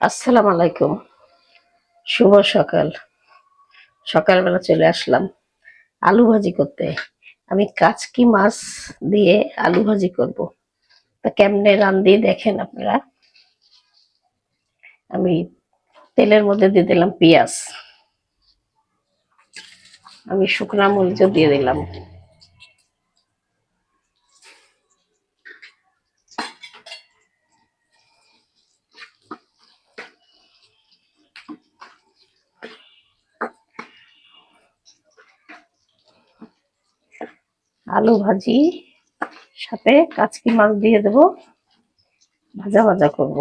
আসসালামু আলাইকুম। শুভ সকাল। সকালবেলা চলে আসলাম আলু ভাজি করতে। আমি কাচকি মাছ দিয়ে আলু ভাজি করব। তা কেমনে রান্ধি দেখেন আপনারা। আমি তেলের মধ্যে দিয়ে দিলাম পেঁয়াজ। আমি শুকনা মরিচও দিয়ে দিলাম। আলু ভাজি, সাথে কাচকি মাছ দিয়ে দেব। ভাজা ভাজা করব।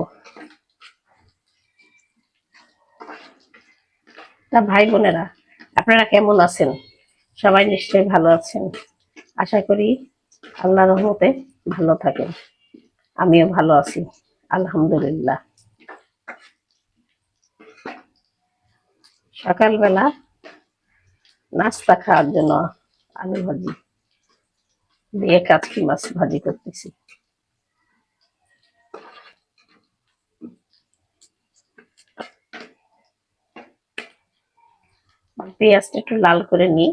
তা ভাই বোনেরা, আপনারা কেমন আছেন? সবাই নিশ্চয়ই ভালো আছেন। আশা করি আল্লাহ রহমতে ভালো থাকেন। আমিও ভালো আছি, আলহামদুলিল্লাহ। সকালবেলা নাস্তা খাওয়ার জন্য আলু ভাজি। দিয়ে কাচকি মাছ ভাজি করতেছি। পেঁয়াজটা একটু লাল করে নিই।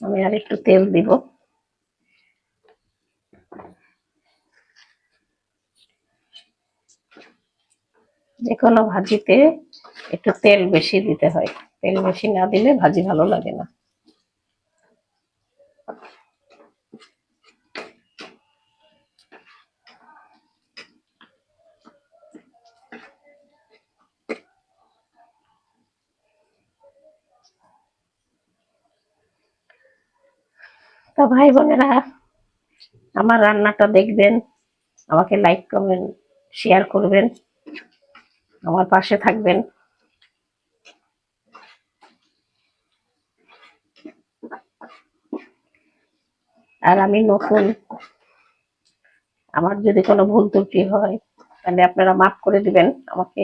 আমি আর একটু তেল দিব। যে কোনো ভাজিতে একটু তেল বেশি দিতে হয়। তেল বেশি না দিলে ভাজি ভালো লাগে না। তা ভাই বোনেরা, আমার রান্নাটা দেখবেন, আমাকে লাইক কমেন্ট শেয়ার করবেন, আমার পাশে থাকবেন। আর আমি নতুন। আমার যদি কোনো ভুল ত্রুটি হয়, তাহলে আপনারা মাফ করে দিবেন, আমাকে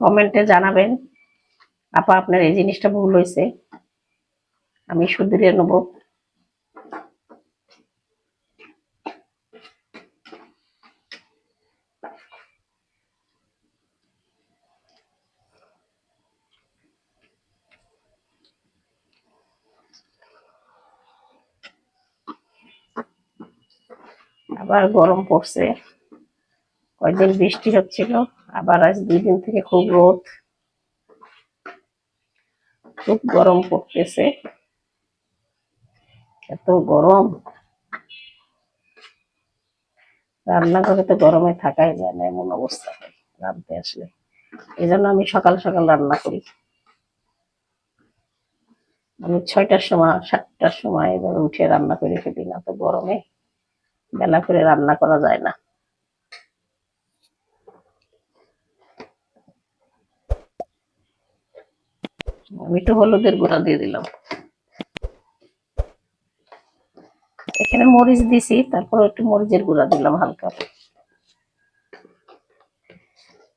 কমেন্টে জানাবেন, আপা, আপনার এই জিনিসটা ভুল হয়েছে। আমি শুধরিয়ে নেব। আবার গরম পড়ছে। কয়েকদিন বৃষ্টি হচ্ছিল, আবার আজ দুই দিন থেকে খুব রোদ। খুব গরম পড়তেছে। এত গরম। রান্নাঘরে তো গরমে থাকাই যায় না, এমন অবস্থা। রাঁধতে আসলে। এই জন্য আমি সকাল সকাল রান্না করি। আমি ছয়টার সময়, সাতটার সময় এবার উঠে রান্না করে ফেলি, না তো গরমে। বেলা করে রান্না করা যায় না। আমি একটু হলুদের গুঁড়া দিয়ে দিলাম। এখানে মরিচ দিছি, তারপর একটু মরিচের গুঁড়া দিলাম হালকা।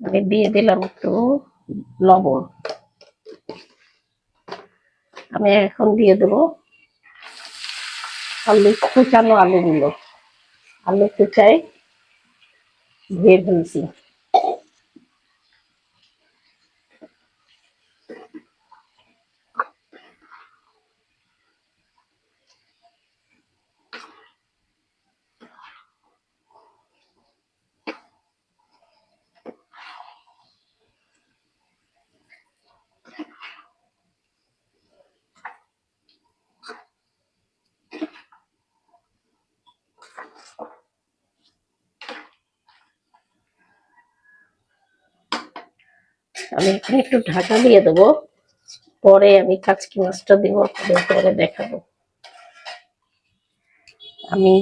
আমি দিয়ে দিলাম একটু লবণ। আমি এখন দিয়ে দেবো আলু কুচানো আলুগুলো। আলু কুচাই বের ফেলছি আমি এখানে একটু ঢাকা দিয়ে দেবো। পরে আমি কাচকি মাছটা দিব, আপনাদের পরে দেখাবো। আমি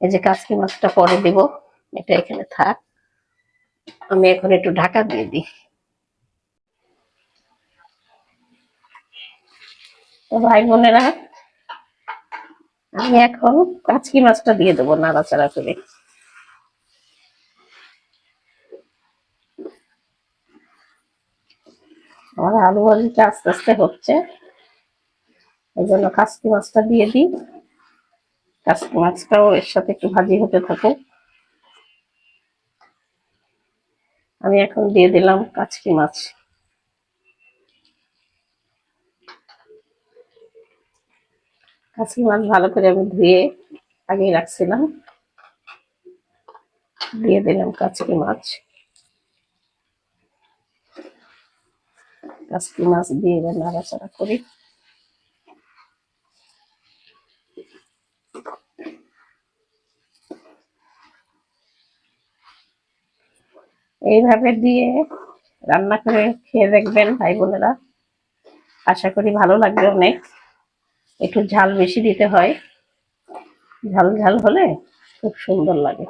এই যে কাচকি মাছটা পরে দিব, এটা এখানে থাক। আমি এখন একটু ঢাকা দিয়ে দিই। তো ভাই বোনেরা, আমি এখন কাচকি মাছটা দিয়ে দেবো নাড়াচাড়া করে। আমার আলু ভাজিটা আস্তে আস্তে হচ্ছে এই জন্য কাসকি মাছটা দিয়ে দিই। কাসকি মাছটাও এর সাথে একটু ভাজি হতে থাকুক। আমি এখন দিয়ে দিলাম কাচকি মাছ। কাচকি মাছ ভালো করে আমি ধুয়ে আগেই রাখছিলাম। দিয়ে দিলাম কাচকি মাছ। কাচকি মাছ দিয়ে এবার নাড়াচাড়া করি। এইভাবে দিয়ে রান্না করে খেয়ে দেখবেন ভাই বোনেরা। আশা করি ভালো লাগবে অনেক। একটু ঝাল বেশি দিতে হয়। ঝাল ঝাল হলে খুব সুন্দর লাগে।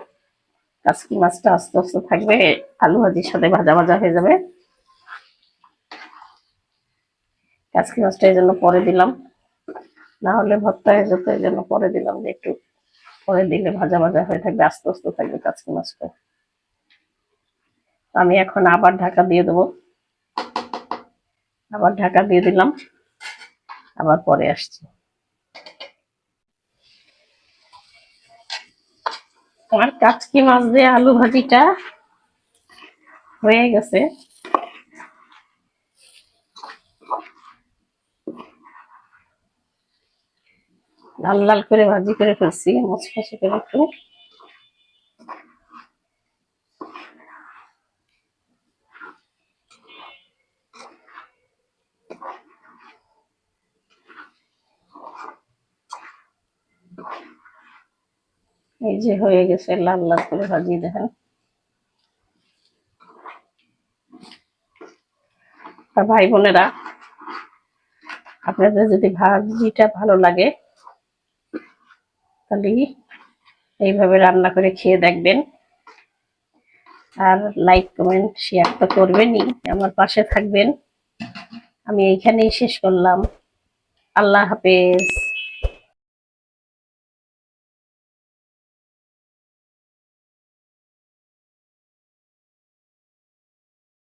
কাসকি মাছটা আস্তে আস্তে থাকবে, আলু ভাজির সাথে ভাজা ভাজা হয়ে যাবে। কাসকি মাছটা এই জন্য পরে দিলাম। না হলে ভর্তা হয়ে যেত, এই জন্য পরে দিলাম যে একটু পরে দিলে ভাজা ভাজা হয়ে থাকবে, আস্তে আস্তে থাকবে কাসকি মাছটা। আমি এখন আবার ঢাকা দিয়ে দেবো। আবার ঢাকা দিয়ে দিলাম, আবার পরে আসছি। আমার কাচকি মাছ দিয়ে আলু ভাজিটা হয়ে গেছে। লাল লাল করে ভাজি করে ফেলছি মচমচে করে একটু। এই যে হয়ে গেছে লাল লাল করে ভাজি, দেখেন। ভাই বোনেরা, আপনাদের যদি ভাজিটা ভালো লাগে তাহলে এইভাবে রান্না করে খেয়ে দেখবেন। আর লাইক কমেন্ট শেয়ার তো করবেনই। আমার পাশে থাকবেন। আমি এইখানেই শেষ করলাম। আল্লাহ হাফেজ।